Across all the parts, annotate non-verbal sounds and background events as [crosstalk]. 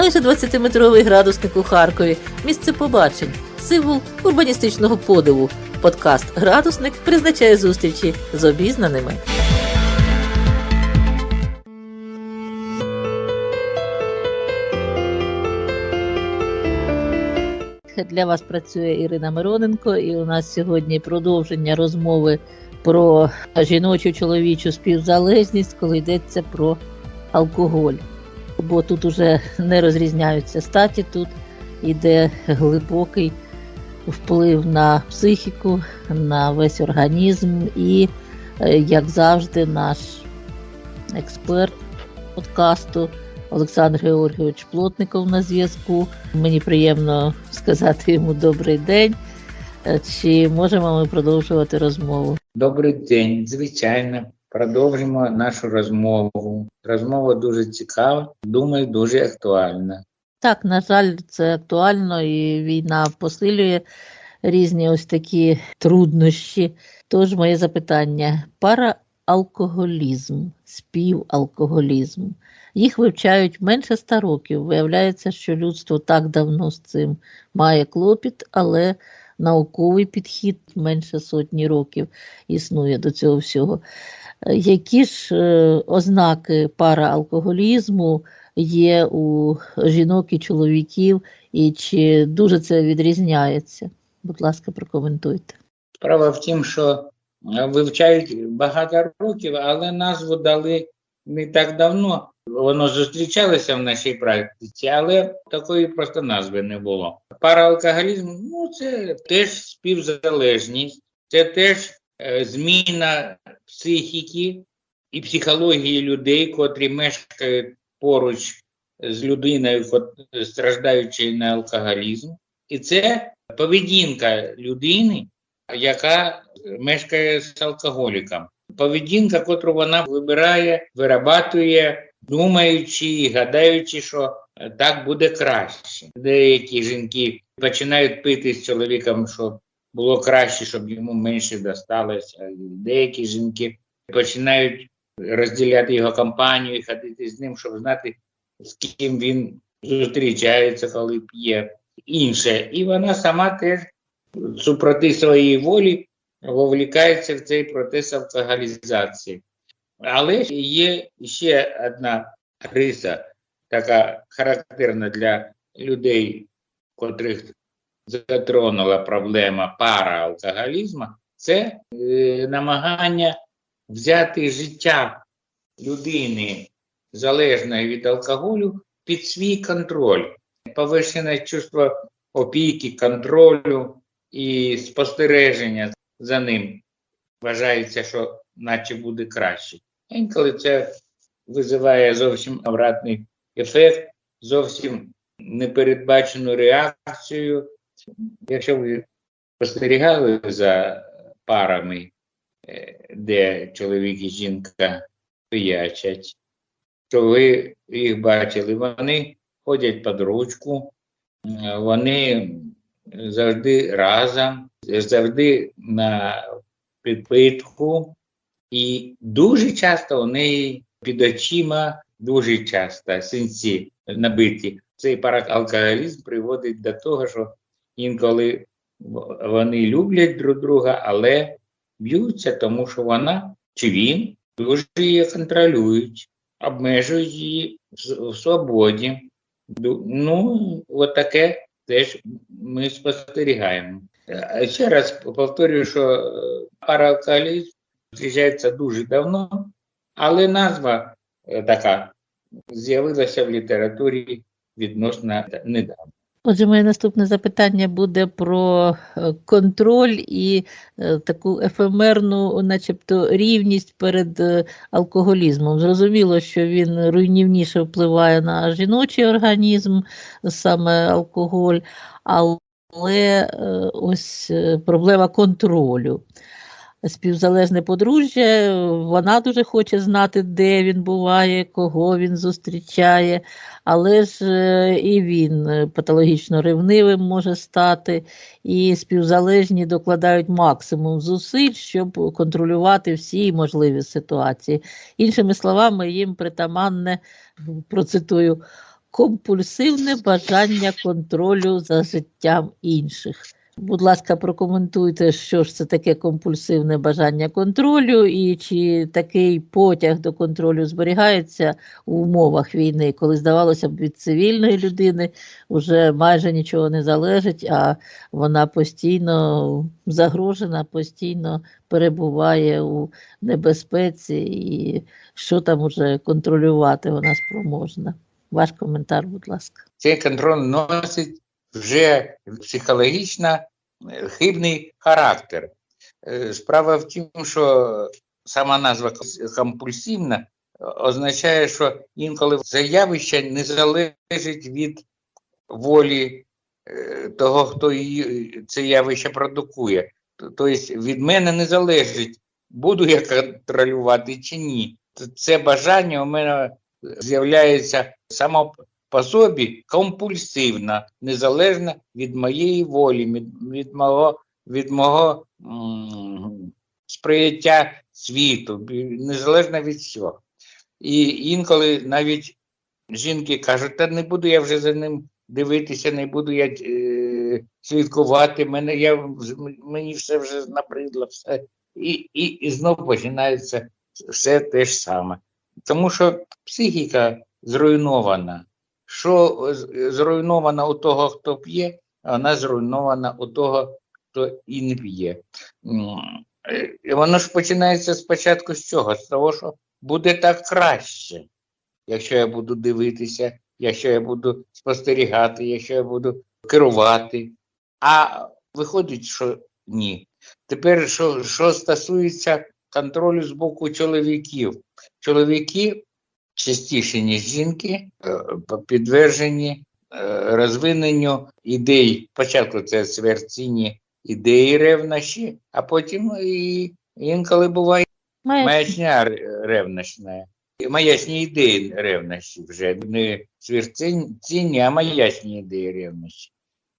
Майже 20-метровий градусник у Харкові, місце побачень, символ урбаністичного подиву. Подкаст Градусник призначає зустрічі з обізнаними. Для вас працює Ірина Мироненко, і у нас сьогодні продовження розмови про жіночу чоловічу співзалежність, коли йдеться про алкоголь. Бо тут уже не розрізняються статі, тут йде глибокий вплив на психіку, на весь організм, і, е, як завжди, наш експерт подкасту Олександр Георгійович Плотников на зв'язку. Мені приємно сказати йому добрий день. Е, Чи можемо ми продовжувати розмову? Добрий день, звичайно. Продовжимо нашу розмову. Розмова дуже цікава, думаю, дуже актуальна. Так, на жаль, це актуально, і війна посилює різні ось такі труднощі. Тож моє запитання: параалкоголізм, співалкоголізм. Їх вивчають менше ста років. Виявляється, що людство так давно з цим має клопіт, але науковий підхід менше сотні років існує до цього всього. Які ж е, ознаки параалкоголізму є у жінок і чоловіків, і чи дуже це відрізняється? Будь ласка, прокоментуйте. Справа в тім, що е, вивчають багато років, але назву дали не так давно. Воно зустрічалося в нашій практиці, але такої просто назви не було. Параалкоголізм ну це теж співзалежність, це теж зміна психіки і психології людей, котрі мешкають поруч з людиною, страждаючою на алкоголізм. І це поведінка людини, яка мешкає з алкоголіком. Поведінка, котру вона вибирає, вирабатує, думаючи і гадаючи, що е, так буде краще. Деякі жінки починають пити з чоловіком, щоб було краще, щоб йому менше досталося. Деякі жінки починають розділяти його компанію і ходити з ним, щоб знати, з ким він зустрічається, коли п'є інше. І вона сама теж супроти своєї волі вовлікається в цей процес алкоголізації. Але є ще одна риса, така характерна для людей, котрих затронула проблема параалкоголізму, це е, намагання взяти життя людини, залежної від алкоголю, під свій контроль. Повищене чувство опіки, контролю і спостереження за ним. Вважається, що наче буде краще. Інколи це визиває зовсім обратний ефект, зовсім непередбачену реакцію. Якщо ви спостерігали за парами, е, де чоловік і жінка пиячать, то ви їх бачили, вони ходять під ручку, е, вони завжди разом, завжди на підпитку, і дуже часто у неї під очима, дуже часто синці набиті. Цей паралкоголізм приводить до того, що інколи вони люблять друг друга, але б'ються, тому що вона чи він дуже її контролюють, обмежують її в свободі. Ну, от теж ми спостерігаємо. Е, Ще раз повторюю, що е, паралкоголізм зустрічається дуже давно, але назва е, така з'явилася в літературі відносно недавно. Отже, моє наступне запитання буде про е, контроль і е, таку ефемерну, начебто, рівність перед е, алкоголізмом. Зрозуміло, що він руйнівніше впливає на жіночий організм, саме алкоголь, але ось проблема контролю. Співзалежне подружжя, вона дуже хоче знати, де він буває, кого він зустрічає, але ж е, і він е, патологічно ревнивим може стати, і співзалежні докладають максимум зусиль, щоб контролювати всі можливі ситуації. Іншими словами, їм притаманне, процитую, компульсивне бажання контролю за життям інших. Будь ласка, прокоментуйте, що ж це таке компульсивне бажання контролю, і чи такий потяг до контролю зберігається у умовах війни, коли здавалося б від цивільної людини вже майже нічого не залежить, а вона постійно загрожена, постійно перебуває у небезпеці, і що там уже контролювати вона спроможна. Ваш коментар, будь ласка. Цей контроль носить вже психологічно е, хибний характер. Е, Справа в тім, що сама назва компульсивна означає, що інколи це явище не залежить від волі е, того, хто її, це явище продукує. Тобто від мене не залежить, буду я контролювати чи ні. Це бажання у мене з'являється само по собі компульсивно, незалежно від моєї волі, від, від мого, від мого м, сприйняття світу, незалежно від всього. І інколи навіть жінки кажуть, та не буду я вже за ним дивитися, не буду я е, слідкувати, мене, я, мені все вже набридло, все. І, і, і знов починається все те ж саме. Тому що психіка зруйнована. Що зруйнована у того, хто п'є, вона зруйнована у того, хто і не п'є. І воно ж починається спочатку з чого? З того, що буде так краще, якщо я буду дивитися, якщо я буду спостерігати, якщо я буду керувати. А виходить, що ні. Тепер, що, що стосується контролю з боку чоловіків, чоловіки частіше, ніж жінки, е, підтверджені е, розвиненню ідей. Спочатку це сверційні ідеї ревнощі, а потім і інколи буває маячня ре- ревнощна. Маячні ідеї ревнощі вже не сверцінні, а маячні ідеї ревнощі.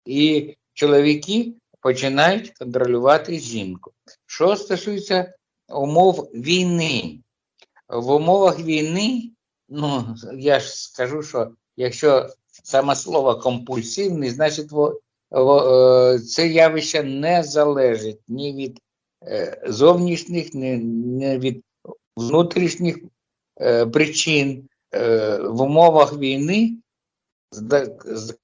І чоловіки починають контролювати жінку. Що стосується умов війни, в умовах війни, ну я ж скажу, що якщо саме слово компульсивний, значить во, во, е, це явище не залежить ні від е, зовнішніх, ні, ні від внутрішніх е, причин. В умовах війни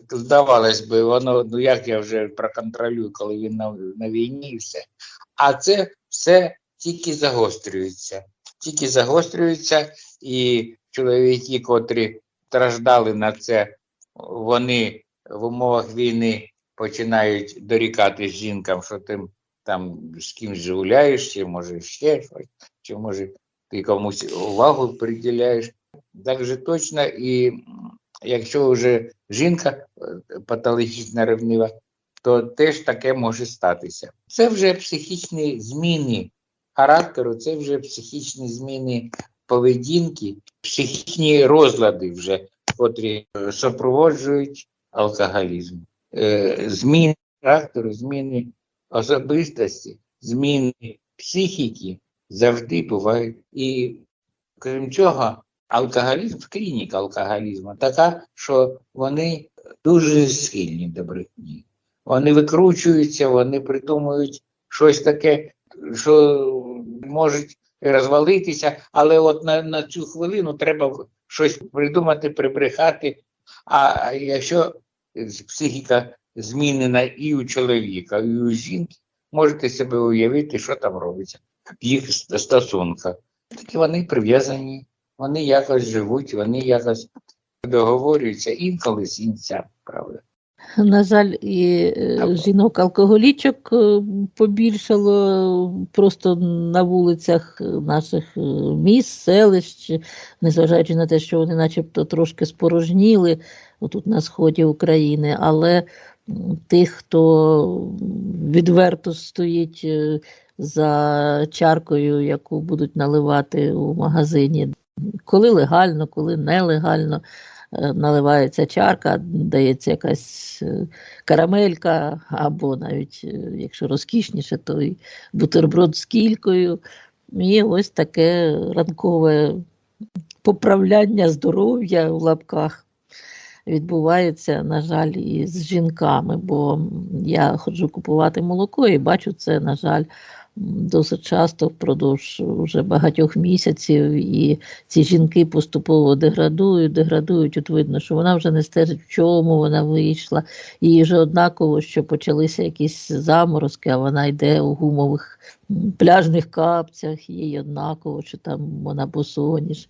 здавалось би, воно ну як я вже проконтролюю, коли він на, на війні і все. А це все тільки загострюється. Тільки загострюється, і чоловіки, котрі страждали на це, вони в умовах війни починають дорікати жінкам, що ти там з кимось гуляєш, чи може ще щось, чи може ти комусь увагу приділяєш. Так же точно, і якщо вже жінка е, патологічно ревнива, то теж таке може статися. Це вже психічні зміни характеру, це вже психічні зміни поведінки, психічні розлади, вже, котрі е, супроводжують алкоголізм. Е, Зміни характеру, зміни особистості, зміни психіки завжди бувають. І крім цього, алкоголізм, клініка алкоголізму така, що вони дуже схильні до брехні. Вони викручуються, вони придумують щось таке, що можуть розвалитися, але от на, на цю хвилину треба щось придумати, прибрехати. А якщо психіка змінена і у чоловіка, і у жінки, можете себе уявити, що там робиться в їх ст- стосунках. Такі вони прив'язані, вони якось живуть, вони якось договорюються інколи з кінця, правда. На жаль, і е, жінок-алкоголічок е, побільшало просто на вулицях наших е, міст, селищ, незважаючи на те, що вони начебто трошки спорожніли отут на сході України, але тих, хто відверто стоїть за чаркою, яку будуть наливати у магазині, коли легально, коли нелегально наливається чарка, дається якась е, карамелька, або навіть, е, якщо розкішніше, то і бутерброд з кількою. І ось таке ранкове поправляння здоров'я в лапках відбувається, на жаль, і з жінками, бо я ходжу купувати молоко і бачу це, на жаль, досить часто впродовж вже багатьох місяців, і ці жінки поступово деградують, деградують. От видно, що вона вже не стежить, в чому вона вийшла. Їй вже однаково, що почалися якісь заморозки, а вона йде у гумових пляжних капцях, їй однаково, що там вона босоніж.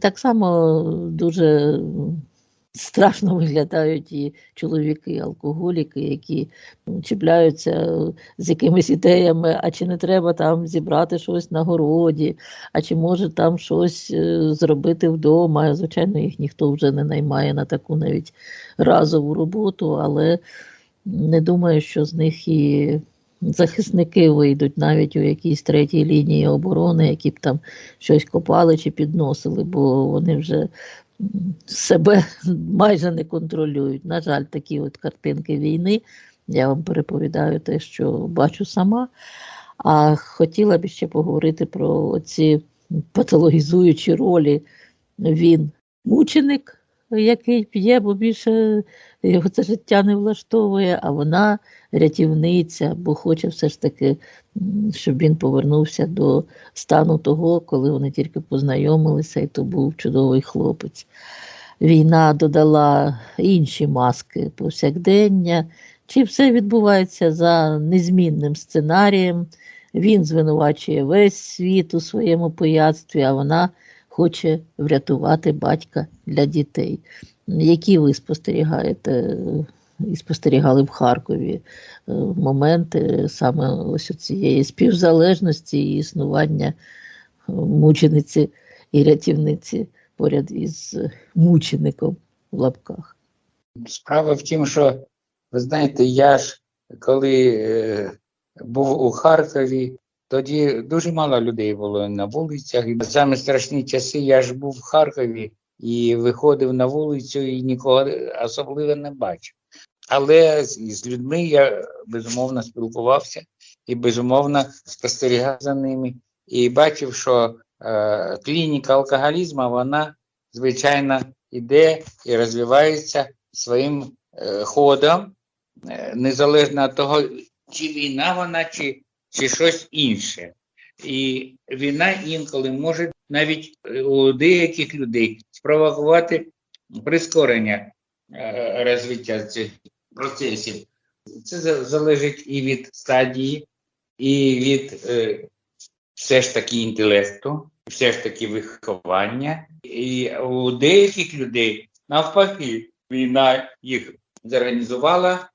Так само дуже страшно виглядають і чоловіки, алкоголіки, які чіпляються е, з якимись ідеями, а чи не треба там зібрати щось на городі, а чи може там щось е, зробити вдома. Звичайно, їх ніхто вже не наймає на таку навіть разову роботу, але не думаю, що з них і захисники вийдуть навіть у якійсь третій лінії оборони, які б там щось копали чи підносили, бо вони вже себе майже не контролюють. На жаль, такі от картинки війни. Я вам переповідаю те, що бачу сама. А хотіла б ще поговорити про ці патологізуючі ролі. Він мученик, який п'є, бо більше його це життя не влаштовує, а вона рятівниця, бо хоче все ж таки, щоб він повернувся до стану того, коли вони тільки познайомилися, і то був чудовий хлопець. Війна додала інші маски повсякдення. Чи все відбувається за незмінним сценарієм? Він звинувачує весь світ у своєму пияцтві, а вона хоче врятувати батька для дітей. Які ви спостерігаєте і спостерігали в Харкові е, моменти саме ось цієї співзалежності і існування е, мучениці і рятівниці поряд із мучеником в лапках? Справа в тім, що ви знаєте, я ж коли е, був у Харкові, тоді дуже мало людей було на вулицях. І саме страшні часи я ж був в Харкові і виходив на вулицю і нікого особливо не бачив. Але з, людьми я безумовно спілкувався і безумовно спостерігав за ними. І бачив, що е, клініка алкоголізму, вона звичайно іде і розвивається своїм е, ходом, е, незалежно від того, чи війна вона, чи, чи щось інше. І війна інколи може навіть е, у деяких людей спровокувати прискорення е, розвиття цих процесів. Це залежить і від стадії, і від е, все ж таки інтелекту, все ж таки виховання. І у деяких людей навпаки війна їх зорганізувала,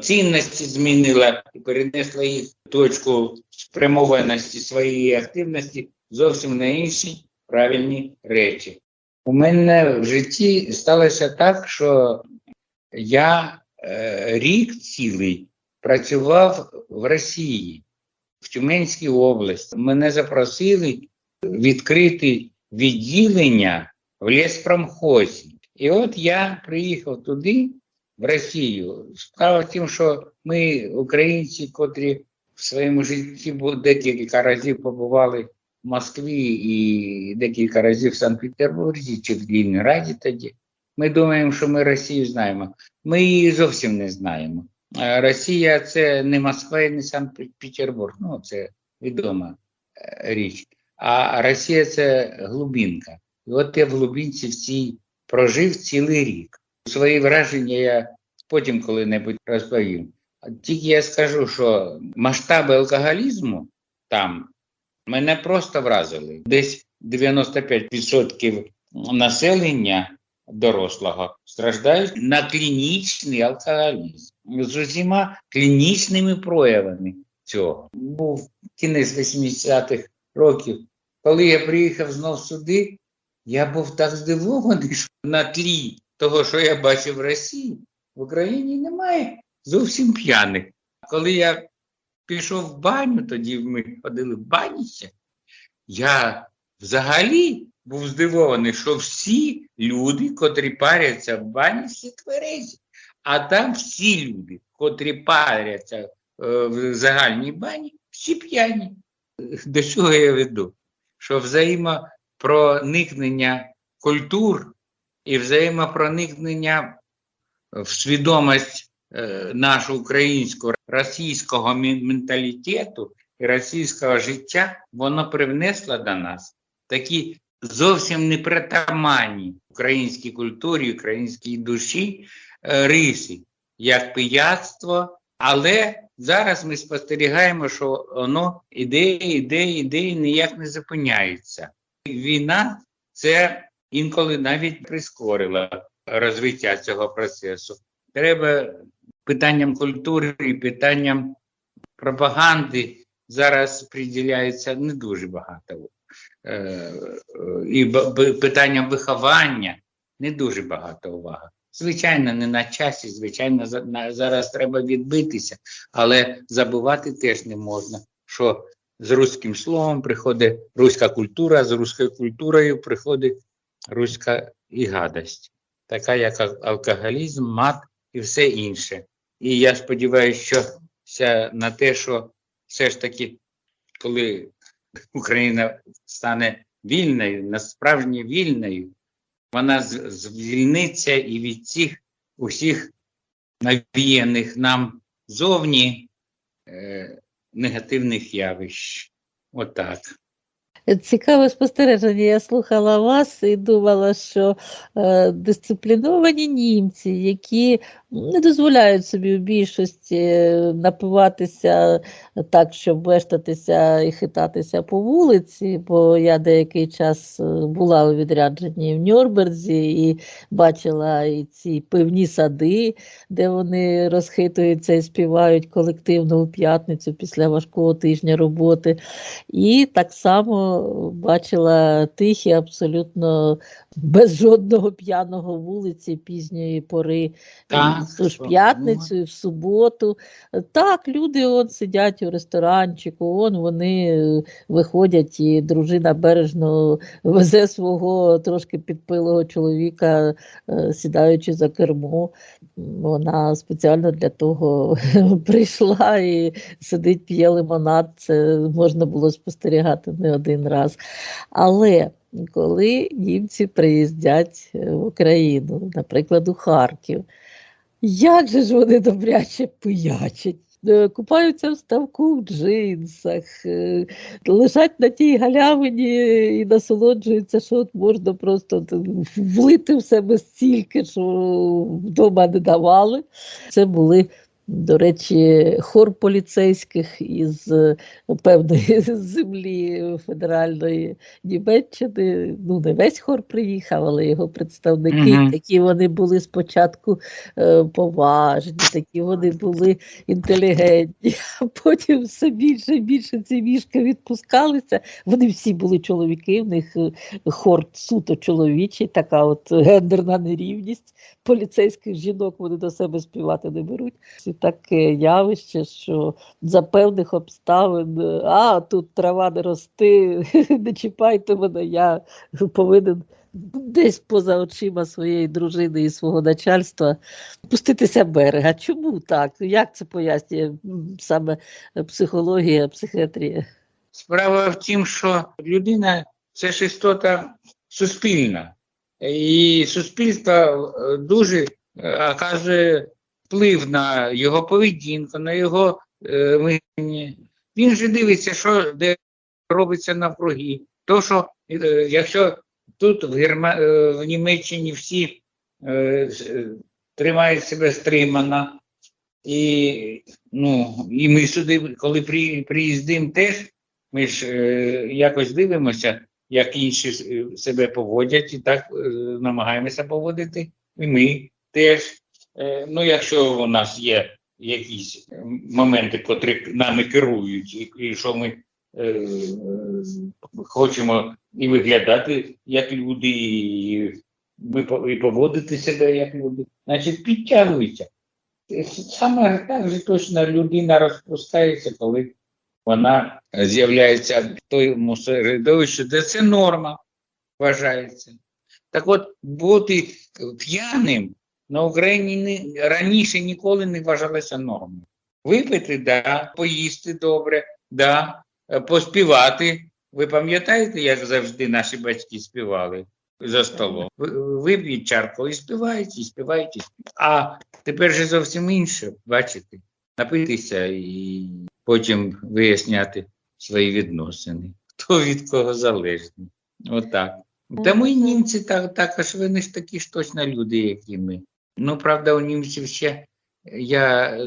цінності змінила і перенесла їх точку спрямованості своєї активності зовсім на інші правильні речі. У мене в житті сталося так, що я е, рік цілий працював в Росії, в Тюменській області. Мене запросили відкрити відділення в ліспромхозі. І от я приїхав туди, в Росію. Справа в тім, що ми, українці, котрі в своєму житті декілька разів побували в Москві і декілька разів в Санкт-Петербурзі чи в Лінінграді тоді. Ми думаємо, що ми Росію знаємо. Ми її зовсім не знаємо. Росія це не Москва і не Санкт-Петербург. Ну, це відома е, річ. А Росія це глубинка. І от я в глубинці в цій прожив цілий рік. Свої враження я потім коли-небудь розповім. Тільки я скажу, що масштаби алкоголізму там мене просто вразили. Десь 95% населення дорослого страждають на клінічний алкоголізм з усіма клінічними проявами цього. Був кінець 80-х років. Коли я приїхав знов сюди, я був так здивований, що на тлі того, що я бачив в Росії, в Україні немає зовсім п'яних. Коли я пішов в баню, тоді ми ходили в баніще, я взагалі був здивований, що всі люди, котрі паряться в бані, всі тверезі. А там всі люди, котрі паряться е, в загальній бані, всі п'яні. До чого я веду? Що взаємопроникнення культур і взаємопроникнення в свідомість е, нашу українську російського менталітету і російського життя, воно привнесло до нас такі зовсім непритаманні українській культурі, українській душі е, риси, як пияцтво, але зараз ми спостерігаємо, що воно іде, іде, іде і ніяк не зупиняється. Війна це інколи навіть прискорила розвиття цього процесу. Треба питанням культури і питанням пропаганди зараз приділяється не дуже багато. Е, е, І питанням виховання не дуже багато уваги. Звичайно, не на часі, звичайно, зараз треба відбитися, але забувати теж не можна, що з руським словом приходить руська культура, з руською культурою приходить руська і гадость, така як алкоголізм, мат і все інше. І я сподіваюся, що на те, що все ж таки, коли Україна стане вільною, насправді вільною, вона звільниться і від цих усіх навіяних нам зовні е, негативних явищ. Отак. Цікаве спостереження. Я слухала вас і думала, що е, дисципліновані німці, які не дозволяють собі в більшості е, напиватися так, щоб вештатися і хитатися по вулиці, бо я деякий час е, була у відрядженні в Нюрнберзі і бачила і ці пивні сади, де вони розхитуються і співають колективно у п'ятницю після важкого тижня роботи. І так само бачила тихі, абсолютно без жодного п'яного вулиці пізньої пори, Так, ту ж п'ятницю, і в суботу. Так, люди от сидять у ресторанчику, он вони е, виходять, і дружина бережно везе свого трошки підпилого чоловіка, е, сідаючи за кермо. Вона спеціально для того [laughs] прийшла і сидить, п'є лимонад. Це можна було спостерігати не один раз. Але коли німці приїздять в Україну, наприклад, у Харків, як же ж вони добряче пиячать? Е, Купаються в ставку в джинсах, е, лежать на тій галявині і насолоджуються, що от можна просто влити в себе стільки, що вдома не давали. Це були, до речі, хор поліцейських із е, певної [laughs] землі федеральної Німеччини. Ну, не весь хор приїхав, але його представники, Мгм. такі вони були спочатку е, поважні, такі вони були інтелігентні, [laughs] а потім все більше і більше ці вішки відпускалися. Вони всі були чоловіки, в них е, хор суто чоловічий, така от гендерна нерівність. Поліцейських жінок вони до себе співати не беруть. Таке явище, що за певних обставин, е, а тут трава не рости, [laughs] не чіпайте мене, я повинен десь поза очима своєї дружини і свого начальства пуститися берега. Чому так? Як це пояснює саме психологія, психіатрія? Справа в тім, що людина це ж істота суспільна, і суспільство е, дуже е, оказує вплив на його поведінку, на його е. Він же дивиться, що де робиться навкруги. То, що е, якщо тут в, Герма... е, в Німеччині всі е, е, тримають себе стримано, і, ну, і ми сюди, коли при, приїздимо теж, ми ж е, якось дивимося, як інші е, себе поводять, і так е, намагаємося поводити. І ми теж. Е, ну, якщо у нас є якісь моменти, котрі нами керують, і, що ми е, хочемо і виглядати як люди, і, ми і поводити себе як люди, значить підтягується. Е, Саме так же точно людина розпускається, коли вона з'являється в тому середовищі, де це норма вважається. Так от, бути п'яним на Україні раніше ніколи не вважалося нормою. Випити, да, поїсти добре, да, поспівати. Ви пам'ятаєте, як завжди наші батьки співали? за столом. Ви- Вип'ють чарку і співають, і співають. А тепер же зовсім інше, бачите, напитися і потім виясняти свої відносини. Хто від кого залежний. Отак. Тому і німці так, також вони ж такі ж точно люди, як і ми. Ну, правда, у німців ще я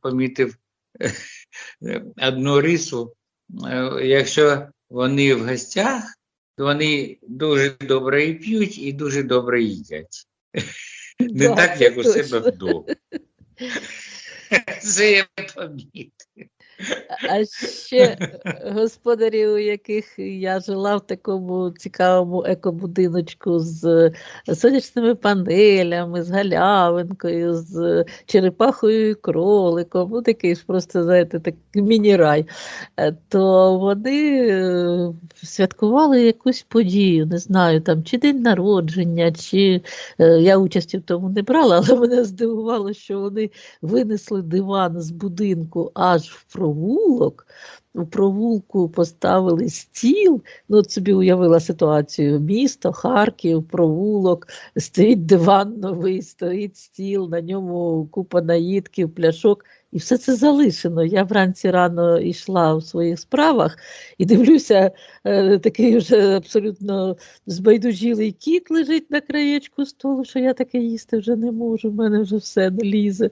помітив [laughs] одну рису. Е, Якщо вони в гостях, то вони дуже добре і п'ють, і дуже добре їдять. [laughs] Не так, як у себе вдома. [laughs] Це я помітив. А ще господарі, у яких я жила в такому цікавому екобудиночку з сонячними панелями, з галявинкою, з черепахою і кроликом, ну такий ж просто, знаєте, так міні-рай, Е, то вони е, святкували якусь подію, не знаю, там, чи день народження, чи е, я участі в тому не брала, але мене здивувало, що вони винесли диван з будинку аж в провулок. У провулку поставили стіл. Ну, от собі уявила ситуацію: місто, Харків, провулок, стоїть диван новий, стоїть стіл, на ньому купа наїдків, пляшок. І все це залишено. Я вранці рано йшла у своїх справах і дивлюся, е, такий вже абсолютно збайдужілий кіт лежить на краєчку столу, що я таке їсти вже не можу, в мене вже все не лізе.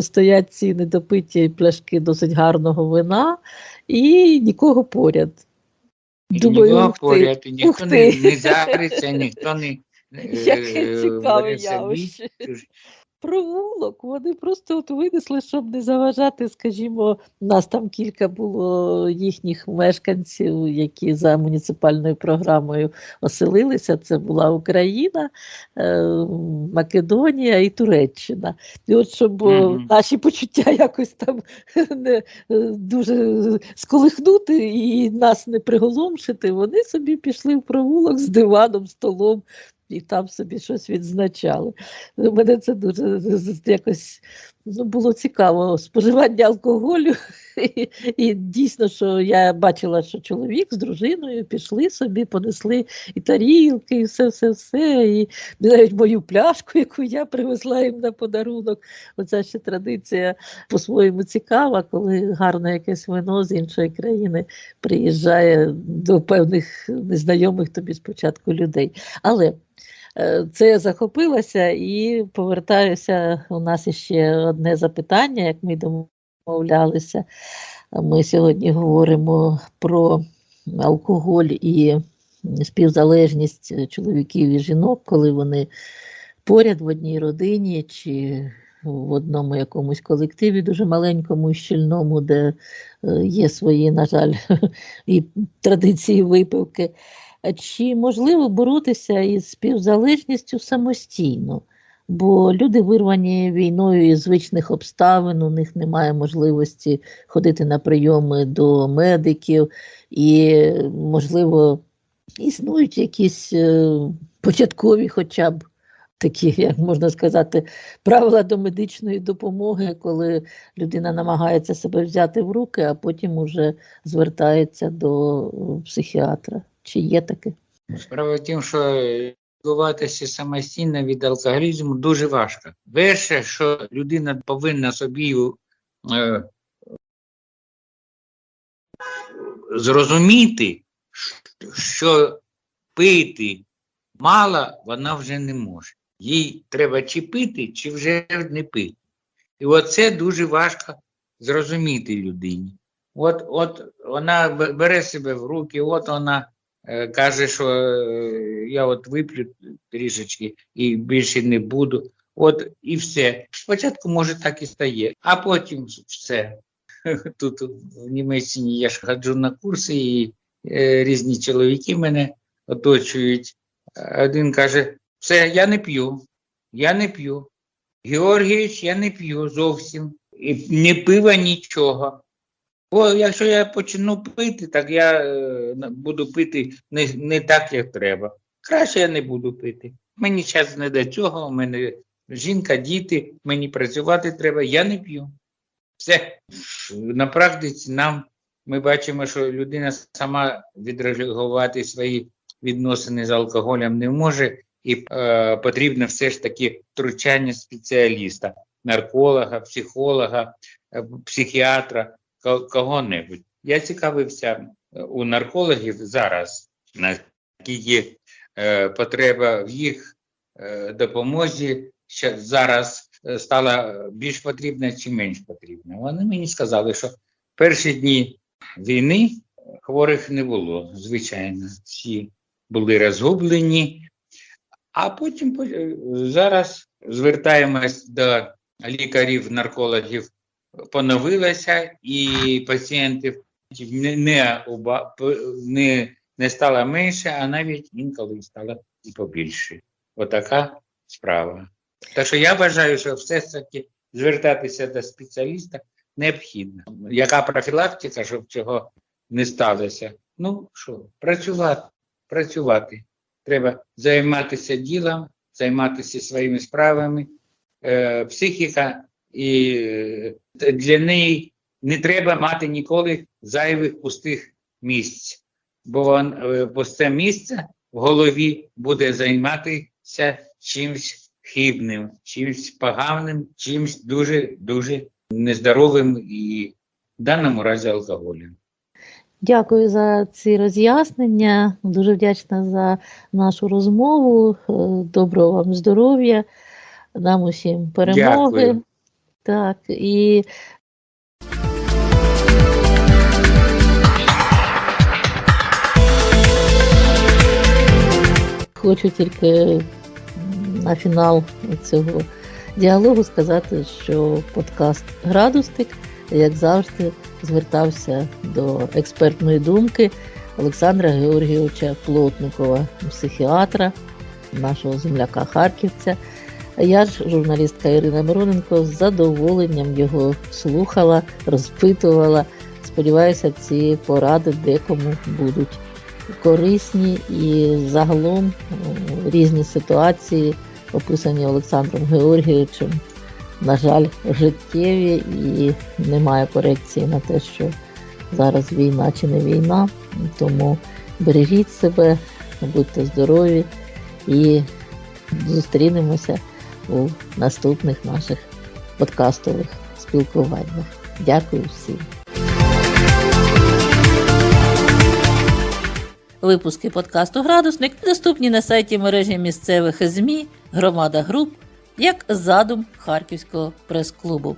Стоять ці недопиті пляшки досить гарного вина, і нікого поряд. Думаю, Нікого ух ти, поряд, і ніхто ух не, ти. не зариться, ніхто не [laughs] Яке е, цікаве явище. Провулок, вони просто от винесли, щоб не заважати, скажімо, у нас там кілька було їхніх мешканців, які за муніципальною програмою оселилися. Це була Україна, е, Македонія і Туреччина. І от щоб Мгм. наші почуття [laughs] якось там не е, дуже сколихнути і нас не приголомшити, вони собі пішли в провулок з диваном, столом. І там собі щось відзначали. У Мене це дуже якось ну, було цікаво. Споживання алкоголю. [laughs] І, і дійсно, що я бачила, що чоловік з дружиною пішли собі, понесли і тарілки, і все, все, все. І навіть мою пляшку, яку я привезла їм на подарунок. Оця ще традиція по-своєму цікава, коли гарне якесь вино з іншої країни приїжджає до певних незнайомих тобі спочатку людей. Але Це я захопилася і повертаюся. У нас ще одне запитання, як ми домовлялися. Ми сьогодні говоримо про алкоголь і співзалежність чоловіків і жінок, коли вони поряд в одній родині чи в одному якомусь колективі, дуже маленькому щільному, де е, є свої, на жаль, [laughs] і традиції випивки. Чи можливо боротися із співзалежністю самостійно? Бо люди вирвані війною із звичних обставин, у них немає можливості ходити на прийоми до медиків, і, можливо, існують якісь е, початкові, хоча б такі, як можна сказати, правила до медичної допомоги, коли людина намагається себе взяти в руки, а потім уже звертається до психіатра. Чи є таке? Справа в тім, що лікуватися самостійно від алкоголізму дуже важко. Перше, що людина повинна собі е, зрозуміти, що пити мало вона вже не може. Їй треба чи пити, чи вже не пити. І оце дуже важко зрозуміти людині. От, от вона бере себе в руки, от вона каже, що е, я от вип'ю трішечки і більше не буду. От і все. Спочатку, може, так і стає, а потім все. [laughs] Тут в Німеччині я ж ходжу на курси, і е, різні чоловіки мене оточують. Один каже: все, я не п'ю, я не п'ю. Георгійович, я не п'ю зовсім. І не пива нічого. Бо якщо я почну пити, так я е, буду пити не, не так, як треба. Краще я не буду пити. Мені час не до цього, у мене жінка, діти, мені працювати треба, я не п'ю. Все. На практиці нам ми бачимо, що людина сама відреагувати свої відносини з алкоголем не може, і е, потрібно все ж таки втручання спеціаліста, нарколога, психолога, е, психіатра, кого-небудь. Я цікавився е, у наркологів зараз, наскільки е, потреба в їх е, допомозі ще зараз стала більш потрібна чи менш потрібна. Вони мені сказали, що перші дні війни хворих не було, звичайно, всі були розгублені. А потім зараз звертаємось до лікарів-наркологів, поновилося, і пацієнтів не, не, не, не стало менше, а навіть інколи стало і побільше. Отака справа. Так що я вважаю, що все ж таки звертатися до спеціаліста необхідно. Яка профілактика, щоб цього не сталося? Ну що, працювати, працювати. Треба займатися ділом, займатися своїми справами. Е, психіка, і е, для неї не треба мати ніколи зайвих пустих місць, бо е, пусте місце в голові буде займатися чимось хибним, чимось поганим, чимось дуже дуже нездоровим і в даному разі алкоголем. Дякую за ці роз'яснення. Дуже вдячна за нашу розмову. Е, Доброго вам здоров'я, нам усім перемоги. Дякую. Так, і хочу тільки на фінал цього діалогу сказати, що подкаст Градустик, як завжди, звертався до експертної думки Олександра Георгійовича Плотникова, психіатра, нашого земляка Харківця. Я ж, журналістка Ірина Мироненко, з задоволенням його слухала, розпитувала. Сподіваюся, ці поради декому будуть корисні і загалом різні ситуації, описані Олександром Георгійовичем, на жаль, життєві і немає корекції на те, що зараз війна чи не війна. Тому бережіть себе, будьте здорові і зустрінемося у наступних наших подкастових спілкуваннях. Дякую всім. Випуски подкасту Градусник доступні на сайті мережі місцевих ЗМІ Громада Груп як задум Харківського прес-клубу.